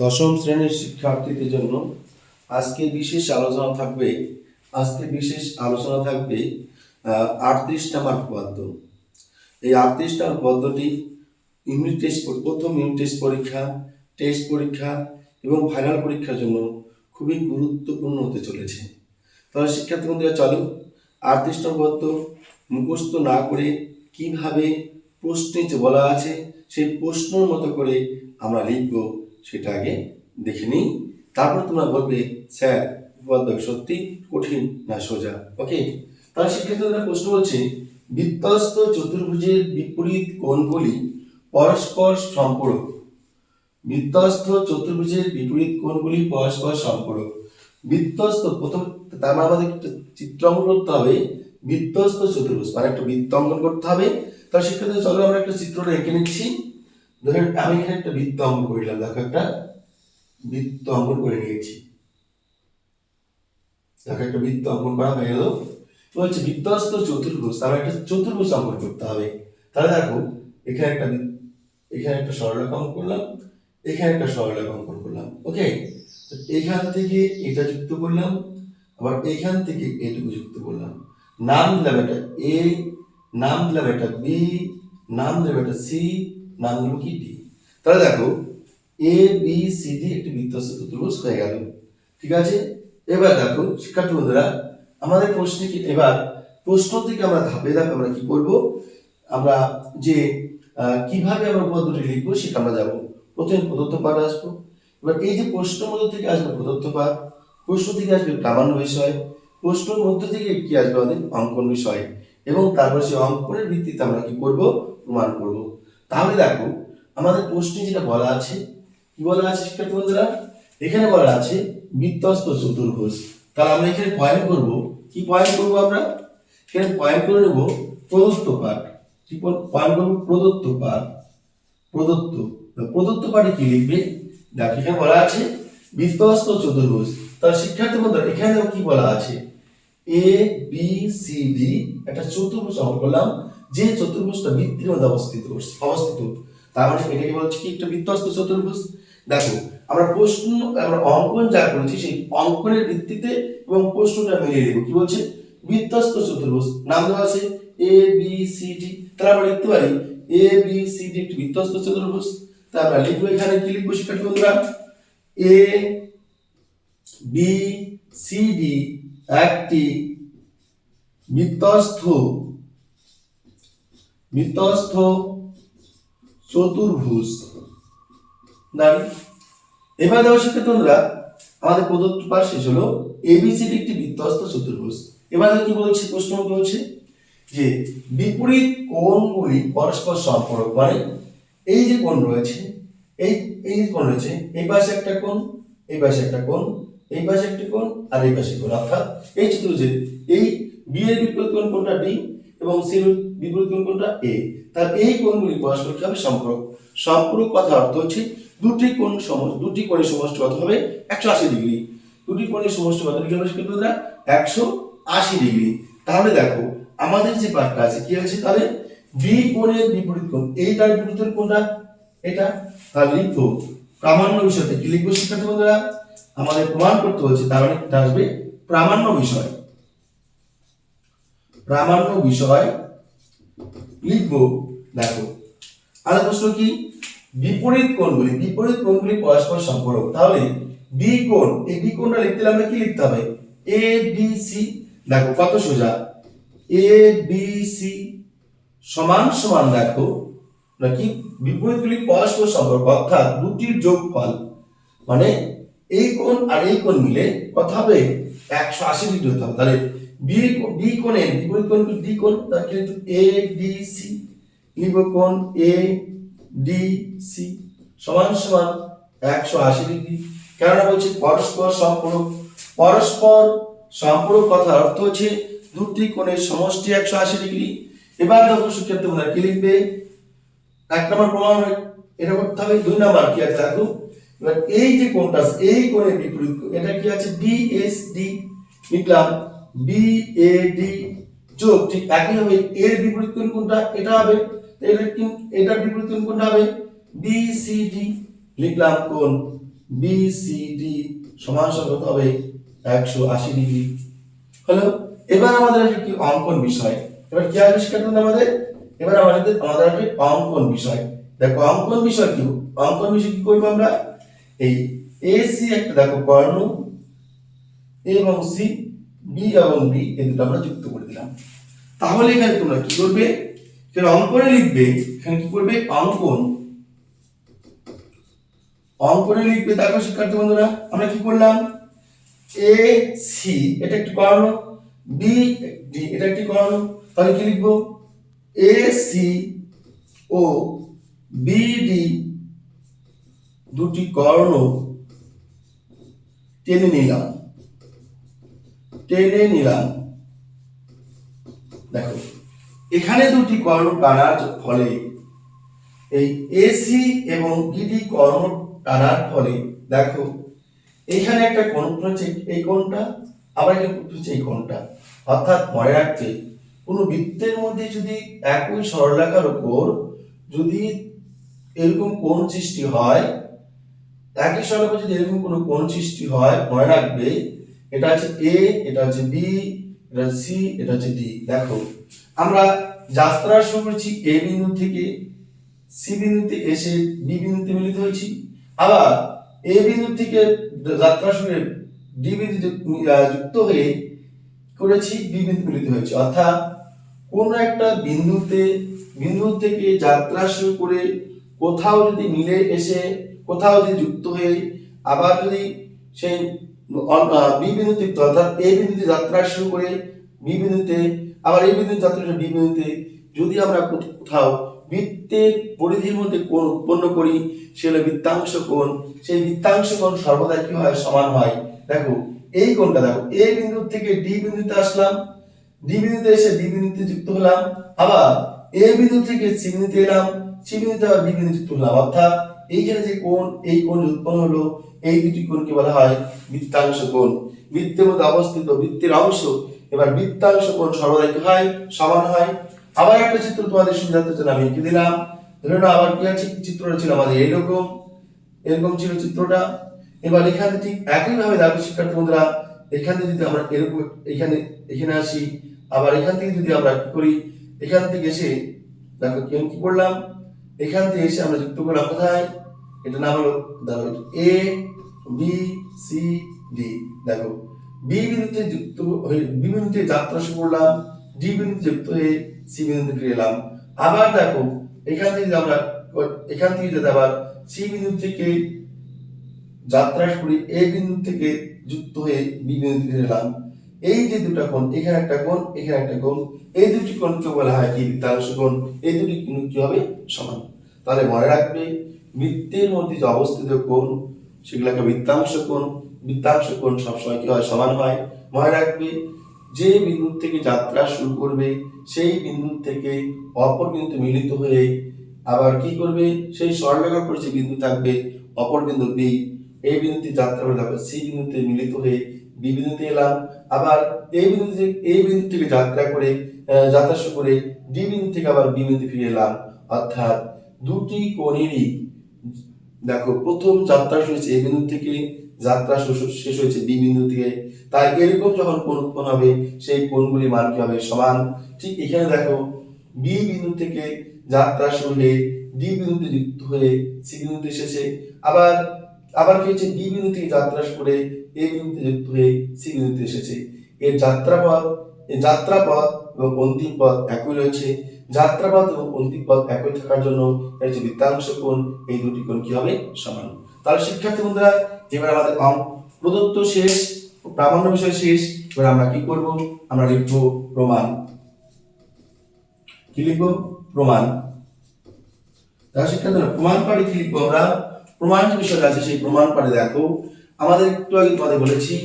দশম শ্রেণির শিক্ষার্থীদের জন্য আজকে বিশেষ আলোচনা থাকবে, আজকে বিশেষ আলোচনা থাকবে আটত্রিশ নাম্বার পদ্ম এই আটত্রিশ নাম্বার পদ্মটি ইউনিট টেস্ট প্রথম ইউনিট টেস্ট পরীক্ষা টেস্ট পরীক্ষা এবং ফাইনাল পরীক্ষার জন্য খুবই গুরুত্বপূর্ণ হতে চলেছে। তাহলে শিক্ষার্থী বন্ধুরা, চলো আটত্রিশ নম্বর মুখস্থ না করে কীভাবে প্রশ্নে যে বলা আছে, সেই প্রশ্নের মতো করে আমরা লিখব সেটা আগে দেখে নিই। তারপর তোমরা বলবে, স্যার পদ্ম সত্যি কঠিন না সোজা? ওকে তাহলে শিক্ষার্থীরা প্রশ্ন বলছে বৃত্তস্ত চতুর্ভুজের বিপরীত কোণগুলি পরস্পর সম্পর্ক? বৃত্তস্থ চতুর্ভুজের বিপরীত কোণগুলি পরস্পর সম্পর্ক। বৃত্তস্থ প্রথম, তার মানে আমাদের একটা চিত্র অঙ্কন করতে হবে। বৃত্তস্থ চতুর্ভুজ মানে একটা বৃত্ত অঙ্কন করতে হবে। তাহলে শিক্ষার্থী চলো আমরা একটা চিত্রটা এঁকে নিচ্ছি। ধরেন আমি এখানে একটা বৃত্ত অঙ্কন করিলাম, দেখো একটা বৃত্ত অঙ্কন করে নিয়েছি। দেখো একটা বৃত্ত অঙ্কন করা হয়ে গেল। বলছে বৃত্তস্থ চতুর্ভুজ তাহলে একটা চতুর্ভুজ অঙ্কন করতে হবে। তাহলে দেখো, এখানে একটা এখানে একটা সরলরেখা অঙ্কন করলাম, এখানে একটা সরলরেখা অঙ্কন করলাম ওকে এখান থেকে এটা যুক্ত করলাম, আবার এখান থেকে এটুকু যুক্ত করলাম। নাম দিলাম এটা এ নাম দিলাম এটা বি নাম দিলাম এটা সি নাম কি ডি তাহলে দেখো এ বি সি ডি একটি বৃত্তস্থ চতুর্ভুজ হয়ে গেল। ঠিক আছে? এবার দেখো, শিক্ষার্থী বন্ধুরা, আমাদের প্রশ্নে কি এবার প্রশ্ন থেকে আমরা ধাপে ধাপে আমরা কি করব? আমরা যে কীভাবে আমরা পদ্ধতি লিখব সেটা আমরা যাব প্রথমে প্রদত্ত পাঠ আসব। এবার এই যে প্রশ্নের মধ্য থেকে আসবে প্রদত্ত পাঠ প্রশ্ন থেকে আসবে প্রামাণ্য বিষয়, প্রশ্নের মধ্য থেকে কি আসবে আমাদের অঙ্কন বিষয়, এবং তারপর সেই অঙ্কনের ভিত্তিতে আমরা কি করব? প্রমাণ করব। তাহলে দেখো, আমাদের প্রশ্নে যেটা বলা আছে, কি বলা আছে শিক্ষার্থী বন্ধুরা? এখানে বলা আছে বৃত্তস্ত চতুর্ভুজ। তাহলে আমরা এখানে পয়েন্ট করব। কি পয়েন্ট করব আমরা? এখানে পয়েন্ট করে নেব প্রদত্ত পাঠ। কি পয়েন্ট করব প্রদত্ত পাঠ। প্রদত্ত। প্রদত্ত পাঠে কি লিখবে? দেখো, এখানে বলা আছে বৃত্তস্ত চতুর্ভুজ। তাহলে শিক্ষার্থী বন্ধুরা, এখানে কি বলা আছে? এ বি সি ডি একটা চতুর্ভুজ অঙ্কন করলাম। যে চতুর্ভুজটা বৃত্তির মধ্যে অবস্থিত অবস্থিত, তার মানে এটাকে বলছে কি একটা বৃত্তস্ত চতুর্ভুজ? দেখো, আমরা প্রশ্ন, আমরা অঙ্কন যা করেছি সেই অঙ্কনের ভিত্তিতে এবং প্রশ্নটা মিলিয়ে দেবো। কি বলছে? বৃত্তস্ত চতুর্ভুজ। নাম দেওয়া আছে এ বি সি ডি তাহলে আমরা লিখতে পারি এ বি সি ডি একটি বৃত্তস্ত চতুর্ভুজ। তা আমরা লিখব এখানে। কি লিখব শিক্ষার্থী বন্ধুরা? এ বি সি ডি একটি বৃত্তস্থ বৃত্তস্থ চতুর্ভুজ। দাঁড়ি এবার দেখো শিক্ষার্থী বন্ধুরা আমাদের প্রদত্ত পাঠ শেষ হলো। এবিসিডি একটি বৃত্তস্থ চতুর্ভুজ। এবার কি বলছে, প্রশ্ন কি বলছে যে বিপরীত কোণগুলি পরস্পর সম্পর্ক মানে এই যে কোণ রয়েছে, এই এই যে কোণ রয়েছে, এই পাশে একটা কোণ, এই পাশে একটা কোণ, এই পাশে একটা কোণ আর এই পাশে কোণ। অর্থাৎ এই চতুর্ভুজের এই বি এর বিপরীত কোণ কোনটা ডি এবং সি বিপরীত কোণ কোনটা এ তার এই কোণগুলি পরস্পর কি হবে সম্পর্ক। সম্পর্ক কথা অর্থ হচ্ছে দুটি কোণ সম দুটি কোণের সমষ্টি কত হবে একশো আশি ডিগ্রি। দুটি কোণের সমষ্টি কত ডিগ্রি হবে শিক্ষার্থীরা একশো আশি ডিগ্রি। তাহলে দেখো, আমাদের যে পার্টটা আছে, কি আছে তাহলে? বি কোণের বিপরীত কোণ। এইটার বিপরীত কোণ কোনটা এটা? তাহলে লিখব প্রামাণ্য বিষয়তে। কি লিখব শিক্ষার্থী বন্ধুরা? আমাদের প্রমাণ করতে হচ্ছে তার মানে আসবে প্রামাণ্য বিষয়। প্রামাণ্য বিষয় লিখব, দেখো। আর প্রশ্ন কি? বিপরীত কোণগুলি বিপরীত কোণগুলি পরস্পর সম্পর্ক। তাহলে বি কোণ, এই বি কোণটা লিখতে আমরা কি লিখতে হবে? এ বি সি দেখো, কত সোজা। এ বি সি সমান সমান, দেখো। নাকি বিপরীতগুলি পরস্পর সম্পর্ক, অর্থাৎ দুটির যোগফল। মানে এই কোণ আর এই কোণ মিলে কত হবে একশো আশি ডিগ্রি হতে হবে। তাহলে বি বি কোণের বিপরীত কোণ ডি কোণ তার কিন্তু এ ডি সি লিখব কোণ এ ডি সি সমান সমান একশো আশি ডিগ্রি। কেননা বলছি পরস্পর সম্পর্ক। পরস্পর সম্পর্ক কথার অর্থ হচ্ছে দুটি কোণের সমষ্টি একশো আশি ডিগ্রি। এবার দেখো শিক্ষার্থী বন্ধুরা কি লিখবে? এক নম্বর প্রমাণ এটা করতে হবে। দুই নাম্বার কি আছে দেখো? এবার এই যে কোণটা এই কোণের বিপরীত, এটা কি আছে? বি এস ডি লিখলাম। বি এ ডি যোগ ঠিক একই হবে। এর বিপরীত কোণ কোনটা? এটা হবে। এটা কি এটার বিপরীত কোণ কোনটা হবে? বি সি ডি লিখলাম কোণ বি সি ডি সমান সমান হবে একশো আশি ডিগ্রি। হলো? এবার আমাদের আছে কি অঙ্কন বিষয়। এবার কি আবিষ্কার করুন আমাদের? এবার আমাদের আমাদের আছে অঙ্কন বিষয়। দেখো, অঙ্কন বিষয় কি? অঙ্কন বিষয় কি করব আমরা? এই এ সি একটা, দেখো, কর্ণ এবং সি বি এবং বি দুটো আমরা যুক্ত করে দিলাম। তাহলে এখানে তোমরা কি করবে? এখানে অঙ্কনে লিখবে, এখানে কি করবে? অঙ্কন। অঙ্কনে লিখবে, দেখো শিক্ষার্থী বন্ধুরা, আমরা কি করলাম? এ সি এটা একটি কর্ণ বি ডি এটা একটি কর্ণ তাহলে কি লিখব? এ সি ও বি ডি দুটি কর্ণ টেনে নিলাম। টেনে নিলাম। দেখো, এখানে দুটি কর্ণ টানার ফলে, এই এসি এবং বিডি কর্ণ টানার ফলে, দেখো, এখানে একটা কোণ হচ্ছে এই কোণটা, আবার কোণ হচ্ছে এই কোণটা। অর্থাৎ মনে রাখতে কোনো বৃত্তের মধ্যে যদি একই সরলরেখার উপর যদি এরকম কোণ সৃষ্টি হয়, একই সরলরেখা যদি এরকম কোনো কোণ সৃষ্টি হয়, মনে রাখবে এটা হচ্ছে এ এটা হচ্ছে বি এটা হচ্ছে সি এটা হচ্ছে ডি দেখো, আমরা যাত্রা শুরু করেছি এ বিন্দু থেকে সি বিন্দুতে এসে বি বিন্দুতে মিলিত হয়েছি। আবার এ বিন্দু থেকে যাত্রা শুরু ডি বিন্দুতে যুক্ত হয়ে করেছি বি বিন্দু মিলিত হয়েছে। অর্থাৎ কোন একটা বিন্দুতে, বিন্দু থেকে যাত্রা শুরু করে কোথাও যদি মিলে এসে, কোথাও যদি যুক্ত হয়ে আবার যদি সেই বি বিন্দুতে অর্থাৎ এ বিন্দুতে যাত্রা শুরু করে বি বিন্দুতে, আবার এই বিন্দুতে যাত্রা বি বিন্দুতে। যদি আমরা কোথ- কোথাও বৃত্তের পরিধির মধ্যে কোণ উৎপন্ন করি সেগুলো বৃত্তাংশ কোণ। সেই বৃত্তাংশ কোণ সর্বদা কি হয় সমান হয়? দেখো, এই কোণটা দেখো, এ বিন্দু থেকে ডি বিন্দুতে আসলাম, ডি বিন্দুতে এসে বি বিন্দুতে যুক্ত হলাম, আবার এ বিন্দু থেকে সি বিন্দুতে এলাম, সি বিন্দুতে আবার বি বিন্দুতে যুক্ত হলাম। অর্থাৎ এইখানে যে কোণ, এই কোণ উৎপন্ন হলো, এই দুটি কোণকে বলা হয় বৃত্তাংশ কোণ। বৃত্তের মধ্যে অবস্থিত বৃত্তের অংশ, এবার বৃত্তাংশ কোণ সর্বদা হয় সমান হয়। আবার একটা চিত্র তোমাদের সুবিধার্থের জন্য আমি এঁকে দিলাম। ধরে নাও, আবার কি আছে? চিত্রটা ছিল আমাদের এইরকম। এরকম ছিল চিত্রটা। এবার এখানে ঠিক একই ভাবে দেখো শিক্ষার্থী বন্ধুরা, এখান থেকে যদি আমরা এরকম এখানে এখানে আসি, আবার এখান থেকে যদি আমরা কি করি? এখান থেকে এসে, দেখো কি করলাম এখান থেকে এসে আমরা যুক্ত করলাম কোথায়? এটা নাম হলো দেখো এ বি সি ডি দেখো বি বিন্দুতে যুক্ত হয়ে বি বিন্দুতে যাত্রা শুরু করলাম ডি বিন্দুতে যুক্ত হয়ে সি বিন্দুতে ফিরে এলাম। আবার দেখো, এখান থেকে আমরা এখান থেকে যদি আবার সি বিন্দু থেকে যাত্রা করি এ বিন্দু থেকে যুক্ত হয়ে বি বিন্দুতে ফিরে এলাম। এই যে দুটা কোণ, এখানে একটা কোণ, এখানে একটা কোণ, এই দুটি কোণকে বলা হয় কি বৃত্তাংশ কোণ, এই দুটি কোণ কি হবে? সমান। তাহলে মনে রাখবে বৃত্তের মধ্যে যে অবস্থিত কোণ, সেগুলোকে বৃত্তাংশ কোণ বৃত্তাংশ কোণ সবসময় কি হয়? সমান হয়। মনে রাখবে, যে বিন্দু থেকে যাত্রা শুরু করবে, সেই বিন্দু থেকে অপর বিন্দু মিলিত হয়ে আবার কি করবে? সেই সরলরেখার উপর যে বিন্দু থাকবে, অপর বিন্দু বি এই বিন্দুতে যাত্রা করে দেখো সি বিন্দুতে মিলিত হয়ে বি বিন্দুতে এলাম। আবার এই বিন্দু থেকে এই বিন্দু থেকে যাত্রা করে যাত্রা শুরু করে ডি বিন্দু থেকে আবার বি বিন্দু ফিরে এলাম। অর্থাৎ দুটি কোণেরই দেখো, প্রথম যাত্রা শুরু হয়েছে এই বিন্দু থেকে, যাত্রা শেষ- হয়েছে বি বিন্দু থেকে। তাই এরকম যখন কোণ উৎপন্ন হবে, সেই কোণগুলি মান কি হবে? সমান। ঠিক এখানে দেখো, বি বিন্দু থেকে যাত্রা শুরু হয়ে ডি বিন্দুতে যুক্ত হয়ে সি বিন্দুতে এসেছে আবার আবার কি হচ্ছে? বি বিন্দু থেকে যাত্রা শুরু করে এ বিন্দুতে যুক্ত হয়ে সি বিন্দুতে এসেছে। এর যাত্রাপথ এই যাত্রাপথ এবং অন্তিম পথ একই রয়েছে। যাত্রাপথ এবং অন্তিম পথ একই থাকার জন্য এর যে বৃত্তাংশ কোণ, এই দুটি কোণ কি হবে সমান? তাহলে শিক্ষার্থী বন্ধুরা, এবার আমাদের অঙ্ক। প্রদত্ত শেষ প্রামাণ্য বিষয় শেষ। এবার আমরা কি করব? আমরা লিখব প্রমাণ। কি লিখব? প্রমাণ। তাহলে শিক্ষার্থীরা, প্রমাণ পাঠে কি লিখব আমরা? প্রমাণ যে বিষয়টা আছে, সেই প্রমাণ পাঠে দেখো। আমাদের একটু আগে তোমাদের বলেছি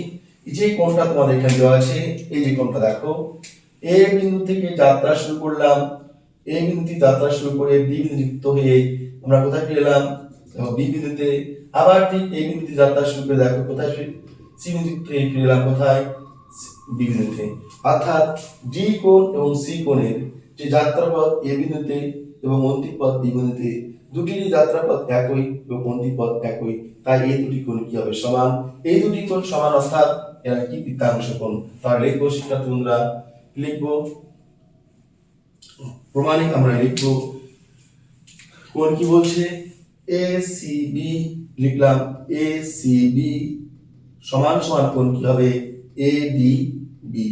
যে কোণটা তোমাদের এখানে দেওয়া আছে, এই যে কোণটা দেখো। এ বিন্দু থেকে যাত্রা শুরু করলাম। এ বিন্দু থেকে যাত্রা শুরু করে বি বিন্দু যুক্ত হয়ে আমরা কোথায় ফিরে এলাম? বি বিন্দুতে। আবার ঠিক এই বিন্দুতে যাত্রা শুরু করে দেখো, কোথায় সি বিন্দু হয়ে ফিরে এলাম কোথায়? বি বিন্দুতে। অর্থাৎ ডি কোণ এবং সি কোণের যে যাত্রাপথ এ বিন্দুতে এবং অন্তিম পথ বি বিন্দুতে, দুটিরই যাত্রাপথ একই এবং অন্তিম পথ একই। তাই এই দুটি কোণ কি হবে সমান? এই দুটি কোণ সমান, অর্থাৎ এরা কি বৃত্তাংশ কোণ? তাহলে লিখব শিক্ষার্থী বন্ধুরা লিখব? প্রমাণে আমরা লিখব। কোণ কি বলছে? এ সি বি লিখলাম। এ সি বি সমান সমান কোণ কি হবে? A D B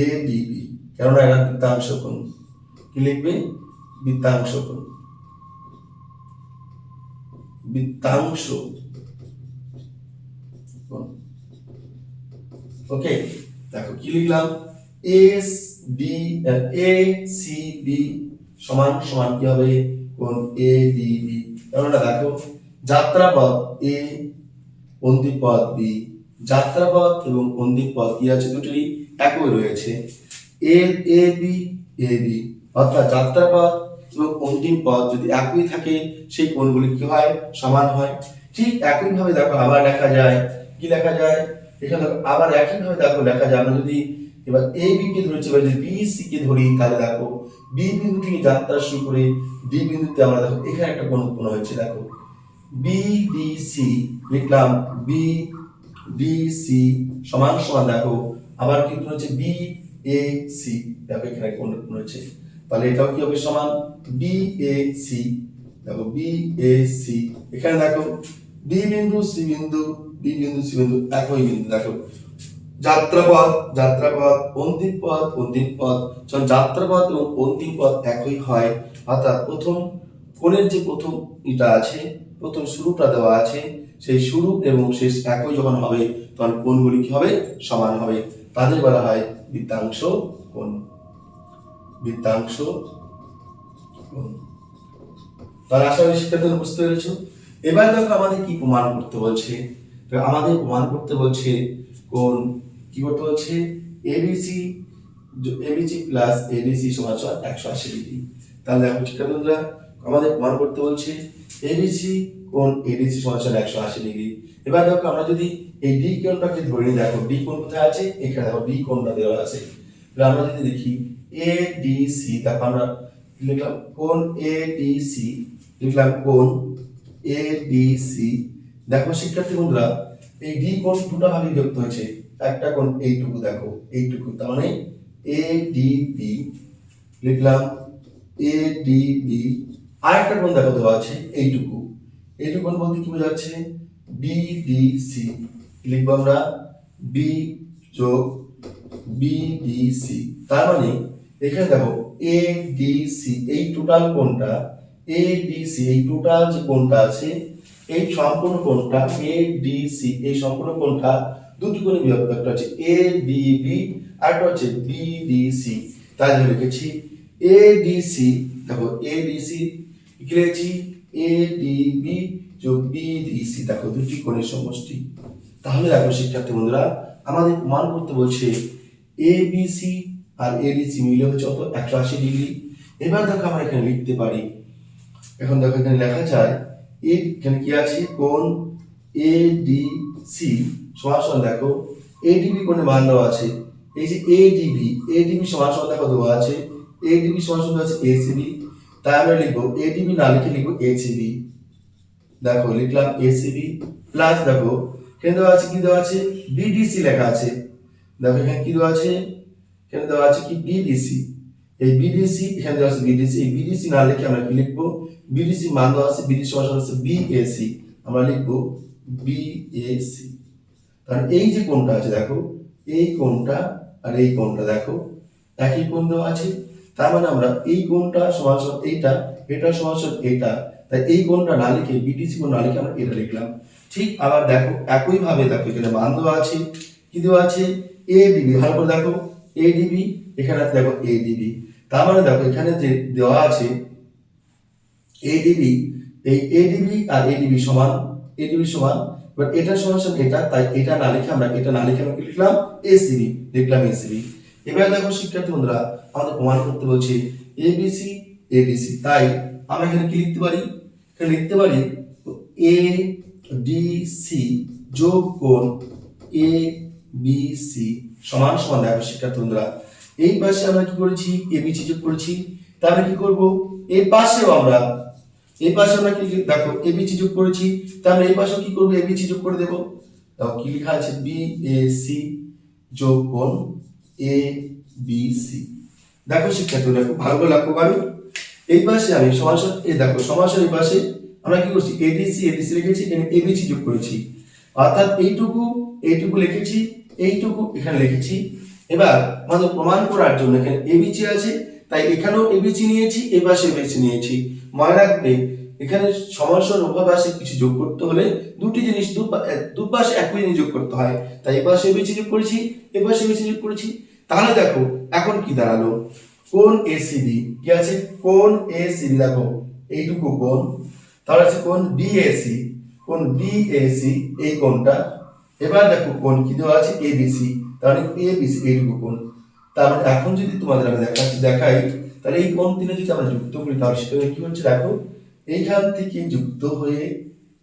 A D B কেননা এরা বৃত্তাংশ কোণ কি লিখবে? বৃত্তাংশ কোণ বৃত্তাংশ ওকে দেখো কি লিখলাম? S D A, C, B সমান সমান কি হবে? কোণ এ ডি বি। কেননা দেখো। যাত্রাপথ এ, অন্তিপথ বি। যাত্রাপথ এবং অন্তিপথ কি আছে? দুটোরই একই রয়েছে। A A, B A, B. অর্থাৎ যাত্রাপথ এবং অন্তিম পথ যদি একই থাকে, সেই কোণগুলি কি হয়? সমান হয়। ঠিক একইভাবে দেখো আবার লেখা যায়। কি লেখা যায়? এখানে দেখো আবার একইভাবে দেখো লেখা যায়। আমরা যদি এবার এ বি কে ধরেছি, এবার যদি বি সি কে ধরি, তাহলে দেখো বি বিন্দু থেকে যাত্রা শুরু করে ডি বিন্দুতে আমরা দেখো এখানে একটা কোণ উৎপন্ন হয়েছে, দেখো বি ডি সি লিখলাম বি ডি সি সমান সমান, দেখো আবার কি হচ্ছে বি এ সি দেখো এখানে কোণ উৎপন্ন হচ্ছে তাহলে এটাও কি হবে সমান? বি এ সি দেখো বি এ সি এখানে দেখো বি বিন্দু সি বিন্দু বি বিন্দু সি বিন্দু একই বিন্দু, দেখো যাত্রাপথ যাত্রাপথ অন্তিম পথ অন্তিম পথ যখন যাত্রাপথ এবং অন্তিম পথ একই হয়, অর্থাৎ প্রথম কোণের যে প্রথম এটা আছে, প্রথম শুরুটা দেওয়া আছে, সেই শুরু এবং শেষ একই যখন হবে, তখন কোণগুলি কি হবে? সমান হবে। তাদের বলা হয় বৃত্তাংশ কোণ। বৃত্তাংশ কোণ। তাহলে আশা করি শিক্ষার্থীরা বুঝতে পেরেছ। এবার দেখো আমাদের কি প্রমাণ করতে বলছে। তো আমাদের প্রমাণ করতে বলছে কোন, কি করতে বলছে? এবিসি এবিসি প্লাস এবিসি সমান সমান একশো আশি ডিগ্রি। তাহলে দেখো শিক্ষার্থীরা, আমাদের প্রমাণ করতে বলছে এবিসি কোন এবিসি সমান সমান একশো আশি ডিগ্রি। এবার দেখো আমরা যদি এই ডি কোণটাকে ধরে নিই, দেখো ডি কোণ কোথায় আছে? এখানে দেখো ডি কোণটা দেওয়া আছে। তাহলে আমরা যদি দেখি এ ডি সি তারপর আমরা লিখলাম? কোন এ ডি সি লিখলাম কোন এ ডি সি দেখো শিক্ষার্থী বন্ধুরা, এই ডি কোণ দুটো ভাগে বিভক্ত হয়েছে। একটা কোণ এইটুকু দেখো, এইটুকু। তার মানে এ ডি বি লিখলাম এ ডি বি আরেকটা কোণ দেখো দেওয়া আছে, এইটুকু। এইটুকু কোণ বলতে কি বোঝাচ্ছে? বি ডি সি লিখব আমরা? বি যোগ বি ডি সি তার মানে এখানে দেখো এ ডি সি এই টোটাল কোণটা এ ডি সি এই টোটাল যে কোণটা আছে এই সম্পূর্ণ কোণটা এ ডি সি এই সম্পূর্ণ কোণটা দুটি কোণে বিভক্ত। একটা হচ্ছে এ ডি বি আর একটা হচ্ছে বি ডি সি তাই জন্য লিখেছি এ ডি সি দেখো এ ডি সি লিখেছি? এ ডি বি যোগ বি ডি সি দেখো দুটি কোণের সমষ্টি। তাহলে দেখো শিক্ষার্থী বন্ধুরা, আমাদের প্রমাণ করতে বলছে এ বি সি আর এ ডি সি মিলে হচ্ছে অত একশো আশি ডিগ্রি। এবার দেখো আমরা এখানে লিখতে পারি। এখন দেখো এখানে লেখা যায় এখানে কি আছে? কোন এ ডি সি সমান দেখো। এডিবি কোণে মান দেওয়া আছে। এই যে এডিবি এডিবি সমান সমান দেখো দেওয়া আছে। এডিবি সমান সমান আছে এসিবি তাই আমরা লিখব এডিবি না লিখে লিখব এসিবি দেখো, লিখলাম এসিবি প্লাস দেখো, এখানে দেওয়া আছে কি দেওয়া আছে? বিডিসি লেখা আছে। দেখো এখানে কি দেওয়া আছে? এখানে দেওয়া আছে কি? বিডিসি এই বিডিসি এখানে আছে বিডিসি এই বিডিসি না লিখে আমরা কি লিখব? বিডিসি মান দেওয়া আছে বিডিসি সমান আছে বিএসি আমরা লিখব বিএসি তাহলে এই যে কোণটা আছে, দেখো, এই কোণটা আর এই কোণটা, দেখো, একই কোণ দেওয়া আছে, তার মানে আমরা এই কোণটা সমান সমান এইটা, এটা সমান সমান এইটা, তাই এই কোণটা না লিখে বিডিসি কোণ না লিখে আমরা এটা লিখলাম। ঠিক আবার দেখো একই ভাবে দেখো, এখানে মান দেওয়া আছে, কি দেওয়া আছে? এ ডিবি ভালো করে দেখো। এ ডিবি এখানে আছে দেখো এ ডিবি তার মানে দেখো এখানে যে দেওয়া আছে এডিবি এই এডিবি আর এডিবি সমান এডিবি সমান, এবার এটা সমান সমান এটা, তাই এটা না লিখে আমরা, এটা না লিখে আমরা লিখলাম? এসিবি লিখলাম এসিবি এবার দেখো শিক্ষার্থী বন্ধুরা, আমাদের প্রমাণ করতে বলছে এবিসি এডিসি তাই আমরা এখানে কি লিখতে পারি? এখানে লিখতে পারি এ ডি সি যোগ কোণ এ বি সি সমান সমান দেখো শিক্ষার্থী বন্ধুরা এই পাশে আমরা কি করেছি? এবিসি যোগ করেছি। তাহলে কি করব? এই পাশেও আমরা এই পাশে আমরা কি দেখো এবিসি যোগ করেছি। তাহলে এই পাশেও কি করব? বিচি যোগ করে দেবো। দেখো, কি লেখা আছে? বি, এ, সি যোগ কোণ এ, বি, সি। দেখো শিক্ষার্থীরা খুব ভালো করে লক্ষ্য করো। এই পাশে আমি সমাসন এ দেখো সমাসন এই পাশে আমরা কি করছি? এডিসি এডিসি লিখেছি, এখানে এবিসি যোগ করেছি। অর্থাৎ এইটুকু এইটুকু লিখেছি। এইটুকু এখানে লিখেছি। এবার আমাদের প্রমাণ করার জন্য এখানে এবিসি আছে, তাই এখানেও এবিসি নিয়েছি, এ পাশে এবিসি নিয়েছি। মনে রাখবে, এখানে সমাসন উভয় কিছু যোগ করতে হলে দুটি জিনিস দুপাশে একই জিনিস যোগ করতে হয়। তাই এ পাশে এবিসি যোগ করেছি, এ পাশে এবিসি যোগ করেছি। তাহলে দেখো, এখন কি দাঁড়াল? কোন এসিবি কি আছে? কোন এসিবি দেখো, এইটুকু কোন তাহলে আছে কোন বিএসি কোন বিএসি এই কোনটা এবার দেখো কোন কি দেওয়া আছে? এবিসি তাহলে এবিসি এইটুকু কোন তার মানে এখন যদি তোমাদের আমি দেখাচ্ছি দেখাই, তাহলে এই কোন তিনে যদি আমরা যুক্ত করি, তাহলে সেটা কি হচ্ছে দেখো? এইখান থেকে যুক্ত হয়ে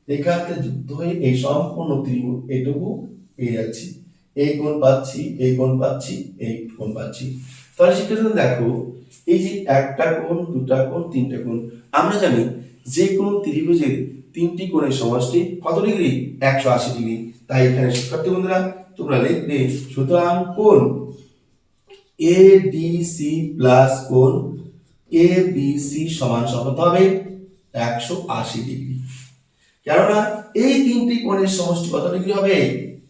এখান থেকে যুক্ত হয়ে এই সম্পূর্ণ ত্রিভুজ এইটুকু পেয়ে যাচ্ছি। এই কোণ পাচ্ছি, এই কোণ পাচ্ছি, এই কোণ পাচ্ছি। তাহলে সেক্ষেত্রে দেখো, এই যে একটা কোণ, দুটা কোণ, তিনটা কোণ, আমরা জানি যে কোনো ত্রিভুজের তিনটি কোণের সমষ্টি কত ডিগ্রি? একশো আশি ডিগ্রি। তাই এখানে শিক্ষার্থী বন্ধুরা, তোমরা লিখবে, সুতরাং কোণ এ ডি সি প্লাস কোণ এ বি সি সমান সমান হবে একশো আশি ডিগ্রি। কেননা এই তিনটি কোণের সমষ্টি কত ডিগ্রি হবে?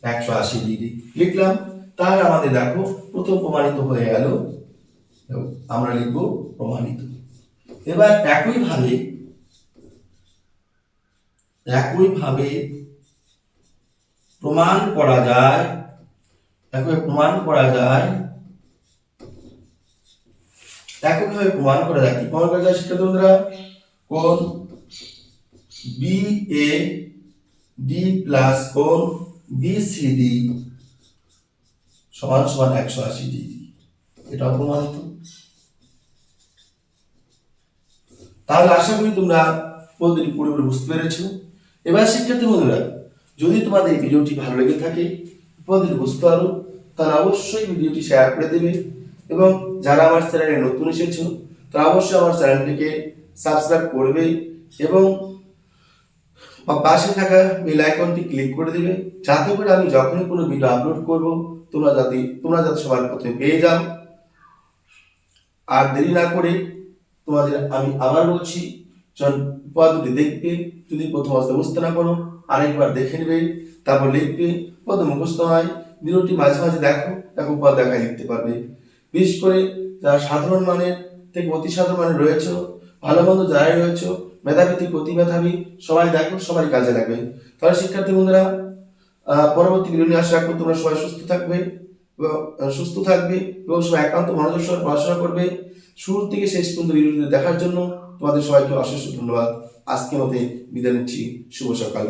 একশো আশি ডিগ্রি। লিখলাম। তাহলে আমাদের দেখো, প্রথম প্রমাণিত হয়ে গেল। আমরা লিখব প্রমাণিত। এবার একইভাবে একইভাবে প্রমাণ করা যায় একই প্রমাণ করা যায়, একইভাবে প্রমাণ করা যায়। কি প্রমাণ করা যায় শিক্ষার্থী কোন বি এ ডি প্লাস কোন বি সি ডি সমান সমান একশো আশি ডিগ্রি। এটা প্রমাণিত। তাহলে আশা করি তোমরা পদ্ধতি পুরোপুরি বুঝতে পেরেছ। এবার শিক্ষার্থী বন্ধুরা, যদি তোমাদের এই ভিডিওটি ভালো লেগে থাকে, তোমাদের বুঝতে পারো, তারা অবশ্যই ভিডিওটি শেয়ার করে দেবে এবং যারা আমার চ্যানেলে নতুন এসেছ, তারা অবশ্যই আমার চ্যানেলটিকে সাবস্ক্রাইব করবে এবং পাশে থাকা বেল আইকনটি ক্লিক করে দেবে, যাতে করে আমি যখনই কোনো ভিডিও আপলোড করব, তোমরা যাতে তোমরা যাতে সবার প্রথমে পেয়ে যাও। আর দেরি না করে তোমাদের আমি আবার বলছি যখন পদটি দেখবে যদি প্রথম অবস্থা বুঝতে না পারো আরেকবার দেখে নেবে, তারপর লিখবে, পদ মুখস্থ হয় ভিডিওটি মাঝে মাঝে দেখো দেখো পদ দেখায় লিখতে পারবে। বিশেষ করে যারা সাধারণ মানের থেকে অতি সাধারণ মানের রয়েছে, ভালো মন্দ যারাই রয়েছে, মেধাবী থেকে অতি সবাই দেখো, সবাই কাজে লাগবে। তাহলে শিক্ষার্থী বন্ধুরা পরবর্তী নিয়ে আশা রাখব তোমরা সবাই সুস্থ থাকবে সুস্থ থাকবে, এবং সবাই একান্ত মনোযোগ সহ পড়াশোনা করবে। শুরু থেকে শেষ পর্যন্ত ভিডিওটি দেখার জন্য তোমাদের সবাইকে অশেষ ধন্যবাদ। আজকে মতে বিদায় নিচ্ছি। শুভ সকাল।